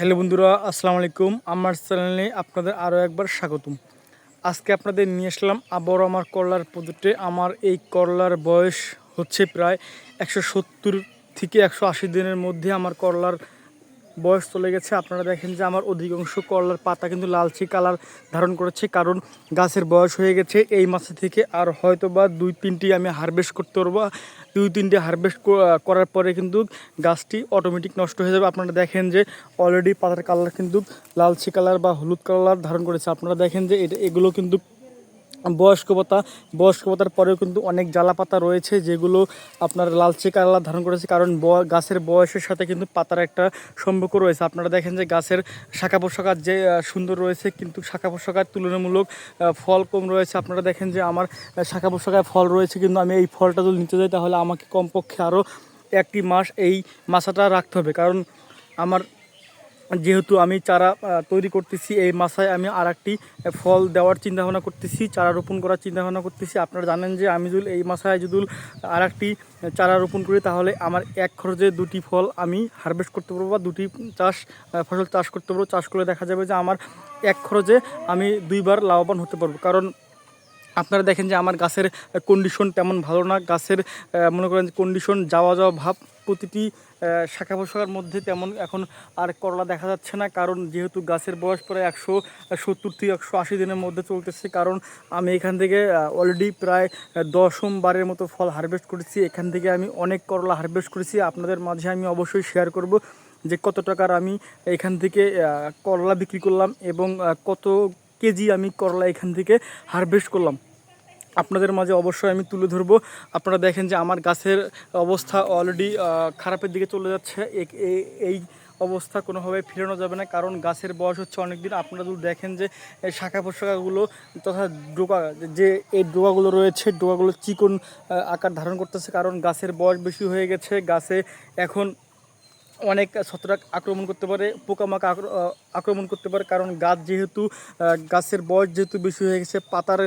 Hello বন্ধুরা, আসসালামু আলাইকুম। আমার চ্যানেলে আপনাদের আরও একবার স্বাগতম। আজকে আপনাদের নিয়ে আসলাম আবারও আমার করলার প্রজেক্টে। আমার এই করলার বয়স হচ্ছে প্রায় একশো সত্তর থেকে একশো আশি দিনের মধ্যে আমার করলার বয়স চলে গেছে, আপনারা দেখেন যে আমার অধিকাংশ করলার পাতা কিন্তু লালচে কালার ধারণ করেছে, কারণ গাছের বয়স হয়ে গেছে, এই মাসে থেকে আর হয়তো বা দুই তিনটি আমি হারভেস্ট করতে পারব। দুই তিনটি হারভেস্ট করার পরে কিন্তু গাছটি অটোমেটিক নষ্ট হয়ে যাবে। আপনারা দেখেন যে অলরেডি পাতার কালার কিন্তু লালচে কালার বা হলুদ কালার ধারণ করেছে। আপনারা দেখেন যে এটা এগুলো কিন্তু বয়স্ক পাতা বয়স্ক পরেও কিন্তু অনেক জ্বালা পাতা রয়েছে যেগুলো আপনার লালচে কালার ধারণ করেছে। কারণ গাছের বয়সের সাথে কিন্তু পাতার একটা সম্পর্ক রয়েছে। আপনারা দেখেন যে গাছের শাখা পোশাকার যে সুন্দর রয়েছে, কিন্তু শাখা পোশাকার তুলনামূলক ফল কম রয়েছে। আপনারা দেখেন যে আমার শাখা পোশাকায় ফল রয়েছে, কিন্তু আমি এই ফলটা যদি নিতে যাই, তাহলে আমাকে কমপক্ষে আরও একটি মাস এই মাছাটা রাখতে হবে। কারণ আমার যেহেতু আমি চারা তৈরি করতেছি, এই মাসায় আমি আর একটি ফল দেওয়ার চিন্তাভাবনা করতেছি, চারা রোপণ করার চিন্তাভাবনা করতেছি। আপনারা জানেন যে আমি যদি এই মাসায় যদি আর একটি চারা রোপণ করি, তাহলে আমার এক খরচে দুটি ফল আমি হারভেস্ট করতে পারব বা দুটি চাষ ফসল চাষ করতে পারব। চাষ করে দেখা যাবে যে আমার এক খরচে আমি দুইবার লাভবান হতে পারব। কারণ আপনারা দেখেন যে আমার গাছের কন্ডিশন তেমন ভালো না। গাছের মনে করেন কন্ডিশন যাওয়া যাওয়া ভাব প্রতিটি শাখা পোশাকার মধ্যে তেমন এখন আর করলা দেখা যাচ্ছে না। কারণ যেহেতু গাছের বয়স প্রায় একশো সত্তর থেকে একশো আশি দিনের মধ্যে চলতেছে, কারণ আমি এখান থেকে অলরেডি প্রায় দশম বারের মতো ফল হারভেস্ট করেছি। এখান থেকে আমি অনেক করলা হারভেস্ট করেছি। আপনাদের মাঝে আমি অবশ্যই শেয়ার করব যে কত টাকার আমি এখান থেকে করলা বিক্রি করলাম এবং কত কেজি আমি করলা এখান থেকে হারভেস্ট করলাম। আপনাদের মাঝে অবশ্যই আমি তুলে ধরবো। আপনারা দেখেন যে আমার গাছের অবস্থা অলরেডি খারাপের দিকে চলে যাচ্ছে। এই অবস্থা কোনোভাবে ফেরানো যাবে না। কারণ গাছের বয়স হচ্ছে অনেক দিন আপনারা যদি দেখেন যে শাখা পোশাকাগুলো তথা ডোকা, যে এই ডোকাগুলো রয়েছে, ডোকাগুলো চিকন আকার ধারণ করতেছে। কারণ গাছের বয়স বেশি হয়ে গেছে। গাছে এখন অনেক ছত্রাক আক্রমণ করতে পারে পোকামাকা আক্র- আক্রমণ করতে পারে, কারণ গাছ যেহেতু গাছের বয়স যেহেতু বেশি হয়ে গেছে, পাতার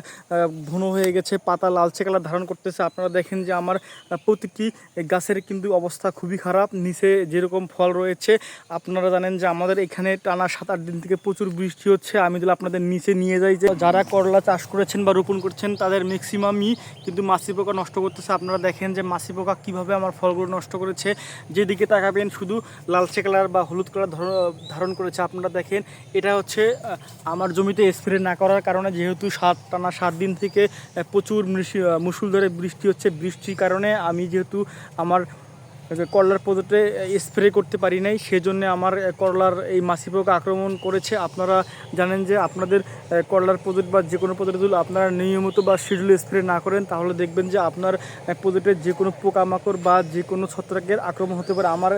ঘন হয়ে গেছে, পাতা লালচে কালার ধারণ করতেছে, আপনারা দেখেন যে আমার প্রতিটি গাছের কিন্তু অবস্থা খুবই খারাপ, নিচে যেরকম ফল রয়েছে, আপনারা জানেন যে আমাদের এখানে টানা সাত আট দিন থেকে প্রচুর বৃষ্টি হচ্ছে, আমি যদি আপনাদের নিচে নিয়ে যাই যে যারা করলা চাষ করেছেন বা রোপণ করছেন, তাদের ম্যাক্সিমামই কিন্তু মাছি পোকা নষ্ট করতেছে, আপনারা দেখেন যে মাছি পোকা কীভাবে আমার ফলগুলো নষ্ট করেছে, যেদিকে তাকাবেন শুধু লালচে কালার বা হলুদ কালার ধর- ধারণ করেছে। আপনারা দেখেন, এটা হচ্ছে আমার জমিতে স্প্রে না করার কারণে যেহেতু সাত টানা সাত দিন থেকে প্রচুর মুসুল ধরে বৃষ্টি হচ্ছে। বৃষ্টির কারণে আমি যেহেতু আমার করলার পদ্ধতিতে স্প্রে করতে পারি নাই। সেজন্য আমার করলার এই মাসি পোকা আক্রমণ করেছে। আপনারা জানেন যে আপনাদের করলার পদ্ধতি বা যে কোনো পদ্ধতি যদি আপনারা নিয়মিত বা শিডিউল স্প্রে না করেন, তাহলে দেখবেন যে আপনার পদ্ধতিতে যে কোনো পোকামাকড় বা যে কোনো ছত্রাকের আক্রমণ হতে পারে। আমার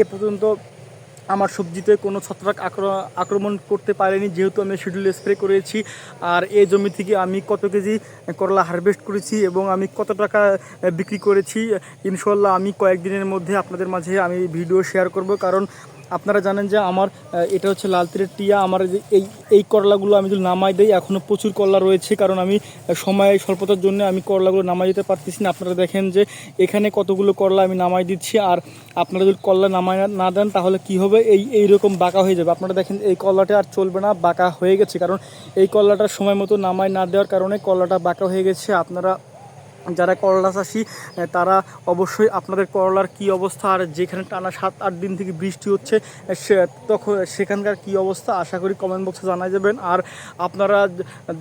এ পর্যন্ত আমার সবজিতে কোনো ছত্রাক আক্র- আক্রমণ করতে পারেনি, যেহেতু আমি শিডিউল স্প্রে করেছি। আর এই জমি থেকে আমি কত কেজি করলা হারভেস্ট করেছি এবং আমি কত টাকা বিক্রি করেছি ইনশাল্লাহ আমি কয়েকদিনের মধ্যে আপনাদের মাঝে আমি ভিডিও শেয়ার করব। কারণ আপনারা জানেন যে আমার এটা হচ্ছে লাল তীরের টিয়া, আমার এই এই করলাগুলো আমি যদি নামাই দিই এখনও প্রচুর করলা রয়েছে, কারণ আমি সময় স্বল্পতার জন্য আমি করলাগুলো নামাই দিতে পারতেছি না। আপনারা দেখেন যে এখানে কতগুলো করলা আমি নামাই দিচ্ছি, আর আপনারা যদি করলা নামাই না- দেন, তাহলে কি হবে? এই এই রকম বাঁকা হয়ে যাবে। আপনারা দেখেন, এই কলাটা আর চলবে না, বাঁকা হয়ে গেছে। কারণ এই কলাটা সময় মতো নামাই না দেওয়ার কারণে কলাটা বাঁকা হয়ে গেছে। আপনারা যারা করলা চাষি তারা অবশ্যই আপনাদের করলার কি অবস্থা, আর যেখানে টানা সাত, আট দিন থেকে বৃষ্টি হচ্ছে সে, তখন সেখানকার কি অবস্থা, আশা করি কমেন্ট বক্সে জানাই যাবেন। আর আপনারা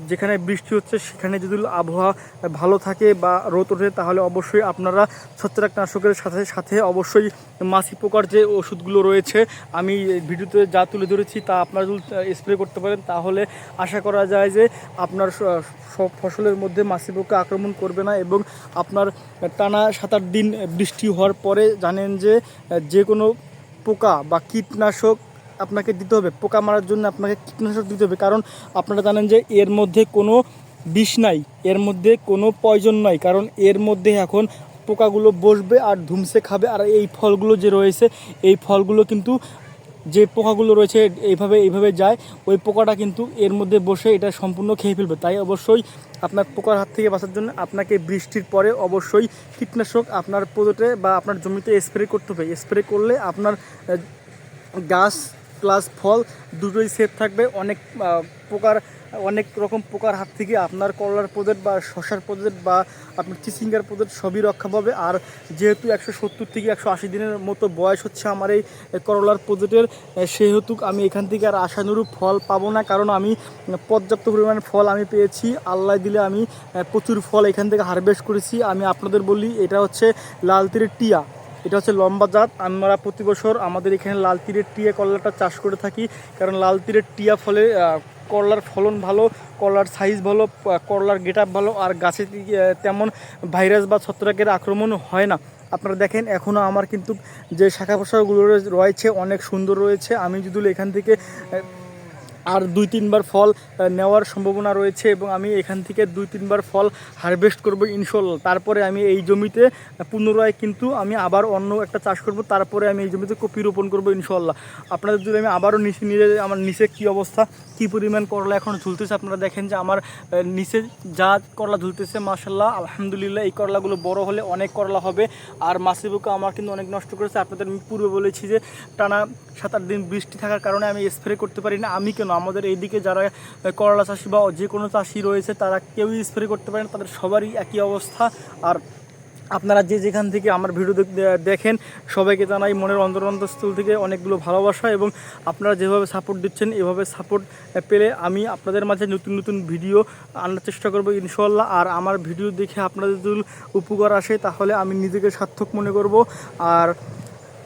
যেখানে বৃষ্টি হচ্ছে, সেখানে যদি আবহাওয়া ভালো থাকে বা রোদ ওঠে, তাহলে অবশ্যই আপনারা ছত্রাকনাশকের সাথে সাথে অবশ্যই মাছি পোকার যে ওষুধগুলো রয়েছে, আমি ভিডিওতে যা তুলে ধরেছি, তা আপনারা যদি স্প্রে করতে পারেন, তাহলে আশা করা যায় যে আপনার সব ফসলের মধ্যে মাছি পোকা আক্রমণ করবে না এবং আপনার টানা সাত আট দিন বৃষ্টি হওয়ার পরে জানেন যে যে কোনো পোকা বা কীটনাশক আপনাকে দিতে হবে। পোকা মারার জন্য আপনাকে কীটনাশক দিতে হবে। কারণ আপনারা জানেন যে, এর মধ্যে কোনো বিষ নাই। এর মধ্যে কোনো পয়জন নাই। কারণ এর মধ্যে এখন পোকাগুলো বসবে আর ধুমসে খাবে। আর এই ফলগুলো যে রয়েছে, এই ফলগুলো কিন্তু যে পোকাগুলো রয়েছে এইভাবে এইভাবে যায় ওই পোকাটা কিন্তু এর মধ্যে বসে এটা সম্পূর্ণ খেয়ে ফেলবে। তাই অবশ্যই আপনার পোকার হাত থেকে বাঁচার জন্য আপনাকে বৃষ্টির পরে অবশ্যই কীটনাশক আপনার পদতে বা আপনার জমিতে স্প্রে করতে হবে। স্প্রে করলে আপনার গাছ প্লাস ফল দুটোই সেফ থাকবে। অনেক আহ, প্রকার অনেক রকম পোকার হাত থেকে আপনার করলার প্রজেক্ট বা শশার প্রজেক্ট বা আপনার চিচিঙ্গার প্রজেক্ট সবই রক্ষা পাবে। আর যেহেতু একশো সত্তর থেকে একশো আশি দিনের মতো বয়স হচ্ছে আমার এই করলার প্রজেক্টের সেহেতু আমি এখান থেকে আর আশানুরূপ ফল পাবো না, কারণ আমি পর্যাপ্ত পরিমাণে ফল আমি পেয়েছি। আল্লাহ দিলে আমি প্রচুর ফল এখান থেকে হারভেস্ট করেছি। আমি আপনাদের বলি, এটা হচ্ছে লাল তীরের টিয়া। এটা হচ্ছে লম্বা জাত। আমরা প্রতি বছর আমাদের এখানে লাল তীরের টিয়া করলাটা চাষ করে থাকি, কারণ লাল তীরের টিয়া ফলে করলার ফলন ভালো, করলার সাইজ ভালো করলার গেট ভালো, আর গাছে তেমন ভাইরাস বা ছত্রাকের আক্রমণ হয় না। আপনারা দেখেন এখনও আমার কিন্তু যে শাখা প্রশাখাগুলো রয়েছে অনেক সুন্দর রয়েছে। আমি যদি এখান থেকে আর দুই তিনবার ফল নেওয়ার সম্ভাবনা রয়েছে এবং আমি এখান থেকে দুই তিনবার ফল হারভেস্ট করব ইনশাল্লাহ তারপরে আমি এই জমিতে পুনরায় কিন্তু আমি আবার অন্য একটা চাষ করব, তারপরে আমি এই জমিতে কপি রোপণ করব ইনশাল্লাহ আপনাদের যদি আমি আবারও নিচে নিয়ে আমার নিচে কী অবস্থা, কী পরিমাণ করলা এখন ঝুলতেছে আপনারা দেখেন যে আমার নিচে যা করলা ঝুলতেছে মাসাল্লাহ আলহামদুলিল্লাহ এই করলাগুলো বড় হলে অনেক করলা হবে। আর মাসি বুকা আমার কিন্তু অনেক নষ্ট করেছে। আপনাদের আমি পূর্বে বলেছি যে টানা সাত আট দিন বৃষ্টি থাকার কারণে আমি স্প্রে করতে পারি না। আমি কেন আমাদের এইদিকে যারা করলা চাষি বা যে কোনো চাষি রয়েছে, তারা কেউই স্প্রে করতে পারে না, তাদের সবারই একই অবস্থা। আর আপনারা যে যেখান থেকে আমার ভিডিও দেখ- দেখেন, সবাইকে জানাই মনের অন্তর অন্তঃস্থল থেকে অনেকগুলো ভালোবাসা এবং আপনারা যেভাবে সাপোর্ট দিচ্ছেন, এভাবে সাপোর্ট পেলে আমি আপনাদের মাঝে নতুন নতুন ভিডিও আনার চেষ্টা করব ইনশাল্লাহ আর আমার ভিডিও দেখে আপনাদের যদি উপকার আসে, তাহলে আমি নিজেকে সার্থক মনে করব। আর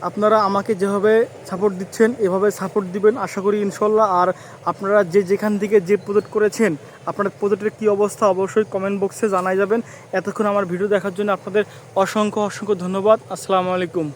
আপনারা আমাকে যেভাবে সাপোর্ট দিচ্ছেন, এভাবে সাপোর্ট দিবেন, আশা করি ইনশাল্লাহ। আর আপনারা যে যেখান থেকে যে প্রজেক্ট করেছেন আপনার প্রজেক্টের কী অবস্থা অবশ্যই কমেন্ট বক্সে জানাই যাবেন। এতক্ষণ আমার ভিডিও দেখার জন্য আপনাদের অসংখ্য অসংখ্য ধন্যবাদ। আসসালামু আলাইকুম।